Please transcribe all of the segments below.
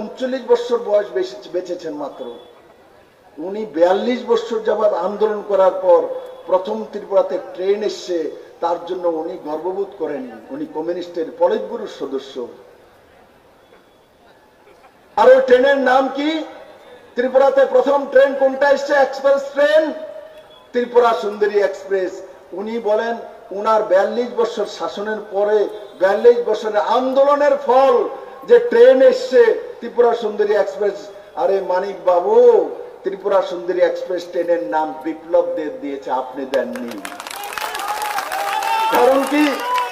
উনচল্লিশ বছর বয়স বেঁচেছেন মাত্র। উনি বিয়াল্লিশ বছর যাবৎ আন্দোলন করার পর প্রথম ত্রিপুরাতে ট্রেন এসছে, তার জন্য উনি গর্ববোধ করেন। উনি কমিউনিস্টের পলিট ব্যুরোর সদস্য। আর ওই ট্রেনের নাম কি? ত্রিপুরাতে প্রথম ট্রেন কোনটা এসছে? Express train? Tripura Sundari express. উনি বলেন, উনার বিয়াল্লিশ বছর শাসনের পরে বিয়াল্লিশ বছরের আন্দোলনের ফল যে ট্রেন এসছে ত্রিপুরা সুন্দরী এক্সপ্রেস, আরে মানিক বাবু, ত্রিপুরা সুন্দরী এক্সপ্রেস ট্রেনের নাম বিপ্লব দেব দিয়েছে, আপনি দেননি। কারণ কি?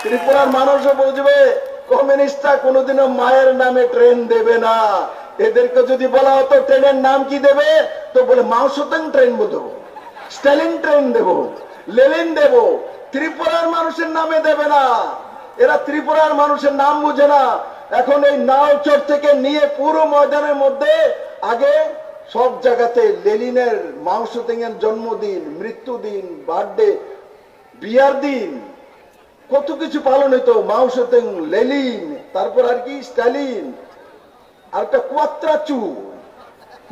ত্রিপুরার মানুষও বুঝবে, কমিউনিস্টরা কোনোদিনও মায়ের নামে ট্রেন দেবে না। এদেরকে যদি বলা হতো ট্রেনের নাম কি দেবে, তো বলে মাউসতং ট্রেন দেবো স্টালিন ট্রেন দেব লেলিন দেব, ত্রিপুরার মানুষের নামে দেবে না। এরা ত্রিপুরার মানুষের নাম বুঝে না এখন এই নাও নাওচর থেকে নিয়ে পুরো ময়দানের মধ্যে আগে সব জায়গাতে লেলিনের মাউসুতিং এর জন্মদিন, মৃত্যুদিন, বার্থডে, বিয়ার দিন, কত কিছু পালন হইতো মাউসেতেং লেলিন, তারপর আর কি, স্টালিন, আর একটা কুয়াত্রাচু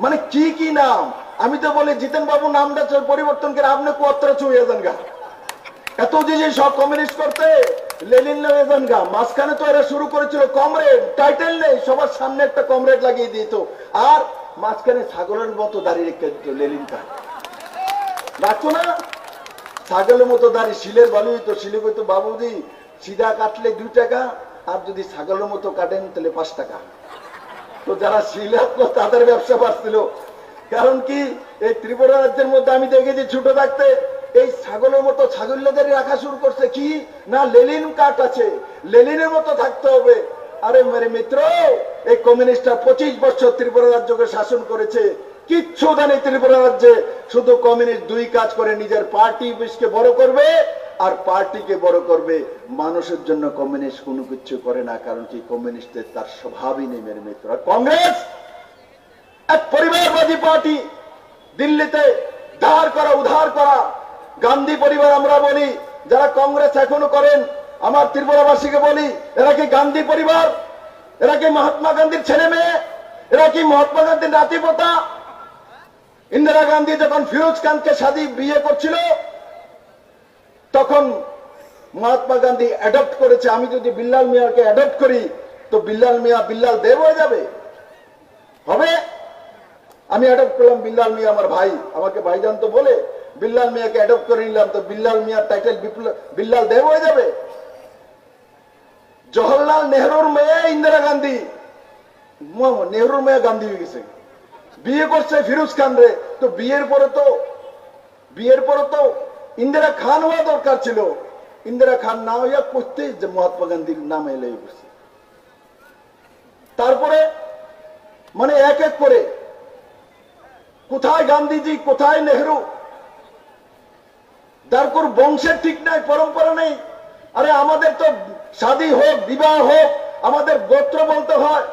মানে কি কি নাম? আমি তো বলি জিতেন বাবু নামটা পরিবর্তন করে আপনি কুয়াত্রাচু হয়ে যান গা। এত যে সব কমিউনিস্ট করতে লেলিন মাঝখানে তো এরা শুরু করেছিল কমরেড, টাইটেল নেই, সবার সামনে একটা কমরেড লাগিয়ে দিত। আর মাঝখানে ছাগলের মতো দাঁড়িয়ে রেখে দিত লেলিনটা না? ছাগলের মতো দাঁড়িয়ে শিলের বালু তো শিলে সিধা কাটলে দুই টাকা, আর যদি ছাগলের মতো কাটেন, তাহলে পাঁচ টাকা। তো যারা শিলাত্ম তাদের ব্যবসা বাড়ছিল। কারণ কি, এই ত্রিপুরা রাজ্যের মধ্যে আমি দেখেছি ছোট থাকতে এই ছাগলের মতো ছাগল্যদের রাখা শুরু করছে কি? না লেলিন কাঠ আছে। লেলিনের মতো থাকতে হবে। আরে মেরে মিত্র, এই কমিউনিস্টরা পঁচিশ বছর ত্রিপুরা রাজ্যকে শাসন করেছে। কিচ্ছু জানে ত্রিপুরা রাজ্যে। শুধু কমিউনিস্ট দুই কাজ করে, নিজের পার্টি অফিসকে বড় করবে আর পার্টিকে বড় করবে। মানুষের জন্য কমিউনিস্ট কোনো কিছু করে না, কারণ কি কমিউনিস্টের তার স্বভাবই নেই মেরে মিত্র। আর কংগ্রেস, এক পরিবারবাদী পার্টি, দিল্লিতে ধার করা, উধার করা গান্ধী পরিবার আমরা বলি, যারা কংগ্রেস এখনও করেন, আমার ত্রিপুরাবাসীকে বলি, এরা কি গান্ধী পরিবার? এরা কি মহাত্মা গান্ধীর ছেলে মেয়ে? এরা কি মহাত্মা গান্ধীর নাতিপোতা? ইন্দিরা গান্ধী যখন ফিরোজ খানকে শাদী বিয়ে করছিল, তখন মহাত্মা গান্ধী অ্যাডপ্ট করেছে। আমি যদি বিল্লাল মিয়াকে অ্যাডপ্ট করি, তো বিল্লাল মিয়া বিল্লাল দেব হয়ে যাবে। হবে? আমি অ্যাডপ্ট করলাম বিল্লাল মিয়া, আমার ভাই। আমাকে ভাইজান তো বলে, বিল্লাল মিয়াকে অ্যাডপ্ট করে নিলাম, তো বিল্লাল মিয়ার টাইটেল বিল্লাল দেব হয়ে যাবে। জওহরলাল নেহরুর মেয়ে ইন্দিরা গান্ধী। নেহরুর মেয়ে গান্ধী হয়ে গেছে। বিয়ে করছে ফিরোজ খান রে। তো বিয়ের পরে তো, বিয়ের পরে তো ইন্দিরা খান হওয়া দরকার ছিল। ইন্দিরা খান না হইয়া করতে যে মহাত্মা গান্ধীর নাম এলে তারপরে মানে এক এক করে কোথায় গান্ধীজি, কোথায় নেহরু? তারপর বংশের ঠিক নাই, পরম্পরা নেই। আরে আমাদের তো শাদী হোক, বিবাহ হোক, আমাদের গোত্র বলতে হয়।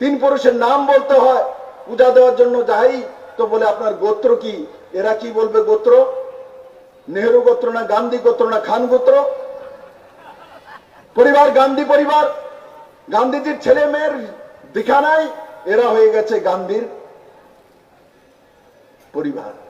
তিন পুরুষের নাম বলতে হয়। পূজা দেওয়ার জন্য যাই তো বলে, আপনার গোত্র কি? এরা কি বলবে গোত্র? নেহরু গোত্র না, গান্ধী গোত্র না, খান গোত্র? পরিবার, গান্ধী পরিবার। গান্ধীজির ছেলে মেয়ের দেখা নাই? এরা হয়ে গেছে গান্ধীর। পরিবার।